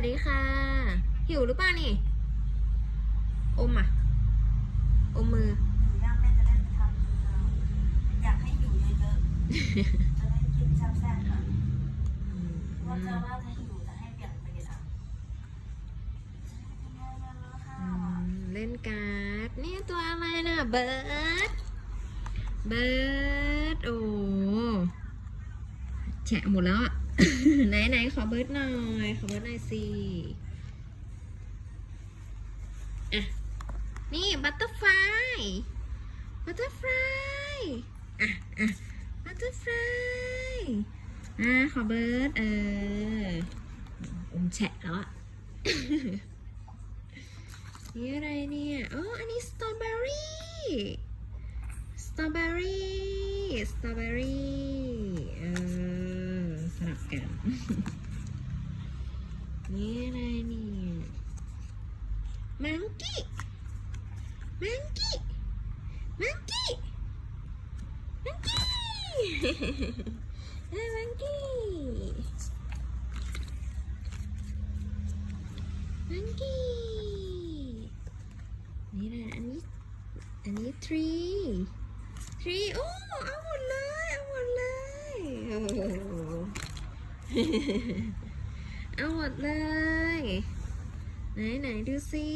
วัสดีค่ะ หิวหรือเปล่านี่ อมอะ อมมือหนูย่างแม่จะได้ทำกินเราอยากให้อยู่เยอะๆ จะได้กินแซ่บๆอะว่าจะว่าจะหิวจะให้เปลี่ยนไปกินอะเยอะๆค่ะอืมเล่นการ์ด นี่ตัวอะไรนะเบิร์ด เบิร์ด โอ้ แฉะหมดแล้วอะ ไหนไหนขอเบิร์ดหน่อย ขอเบิร์ดหน่อยสิอะนี่บัตเตอร์ไฟบัตเตอร์ไฟอะอะบัตเตอร์ไฟอะขอเบิร์ดเอออมแฉะแล้วอะนี่อะไรเนี่ย อ๋อ อันนี้สตรอเบอรี่ สตรอเบอรี่ สตรอเบอรี่ เออ നമസ്കാരം monkey monkey monkey monkey monkey นี่นะอันนี้อันนี้ three three โอ้เอาหมดเลยเอาหมดเลย เอาหมดเลย ไหนไหนดูสิ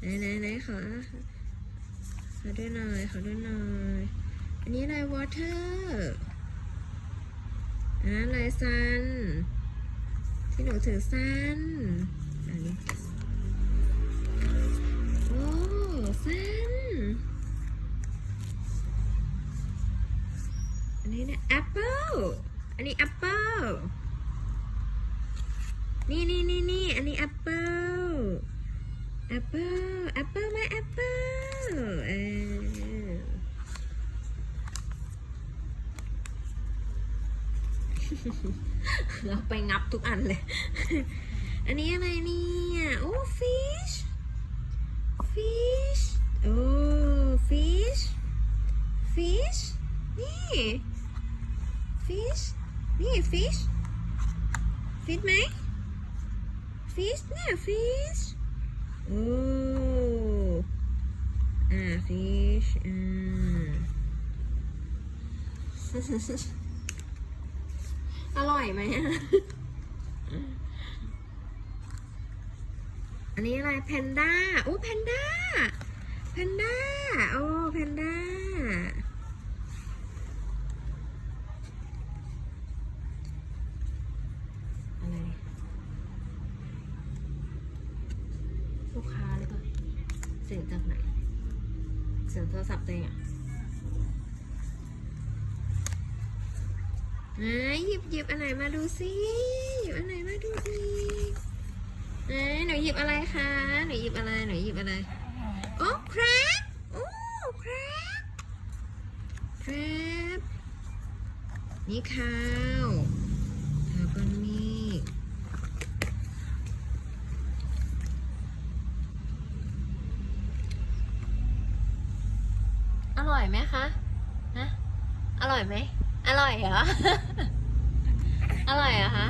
ไหนไหนไหนขอขอดูหน่อยขอดูหน่อยอันนี้อะไร water อันนั้นอะไร sun ที่หนูถือ sun อันนี้โอ้ซันอันนี้นะแอปเปิลอันนี้แอปเปิล นี่นี่นี่นี่อันนี้แอปเปิลแอปเปิลแอปเปิลไหมแอปเปิลเออเราไปงับทุกอันเลย อันนี้อะไรเนี่ยโอ้ฟิช fish โอ้ fish fish นี่ นี่ fish fish ไหม fish เนี่ย fish โอ้อ่า fish อ่าอร่อยไหมอันนี้อะไรแพนด้าโอ้แพนด้าแพนด้าโอ้แพนด้าอะไรลูกค้าหรือเปล่าเสียงจากไหน เสียงโทรศัพท์ตัวเองอะไหนหยิบหยิบอันไหนมาดูสิหยิบอันไหนมาดูอีกไหนหนูหยิบอะไรคะหนูหยิบอะไรหนูหยิบอะไรโอ้ครับโอ้ครับครับนี่ข้าวข้าวก้อน อร่อยไหมคะฮะอร่อยไหม อร่อยเหรอ อร่อยเหรอคะ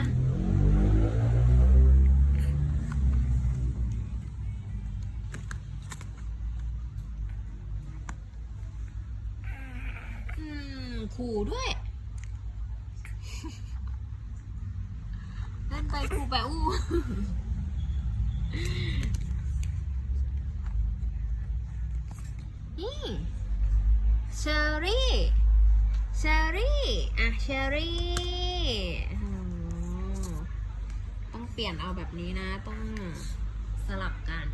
อืมขู่ด้วยเล่นไปขู่ไปอู้ อรี่เชอรี่อะเชอรี่ต้องเปลี่ยนเอาแบบนี้นะ ต้องสลับกัน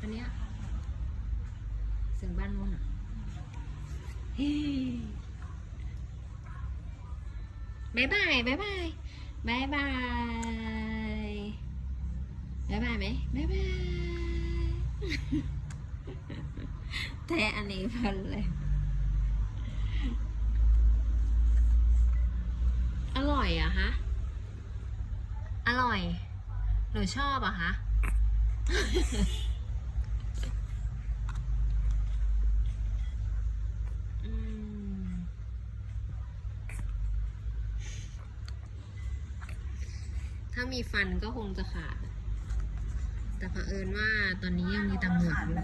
อันเนี้ยเสียงบ้านนู้นอะบายบายบายบายบายบาย บ๊ายบายไหมบ๊ายบายแท้อันนี้พันเลย อร่อยอะฮะ อร่อย หนูชอบอะฮะถ้ามีฟันก็คงจะขาด แต่เผอิญว่าตอนนี้ยังมีตังค์เหงืออยู่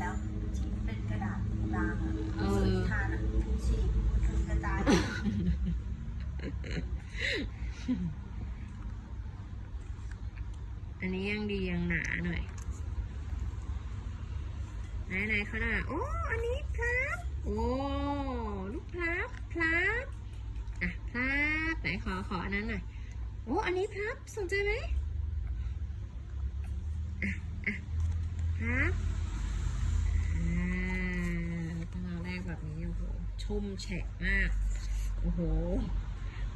เป็นกระดาษบางเออทานฉีกกระจายอันนี้ยังดียังหนาหน่อย ไหนไหนเขาได้โอ้ อันนี้พลับ โอ้ ลูกพลับพลับ อะพลับ ไหนขอขออันนั้นหน่อย โอ้ อันนี้พลับ สนใจไหม ชุ่มแฉะมาก โอ้โห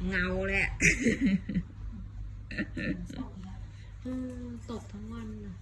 เงาแหละตกทั้งวันนะ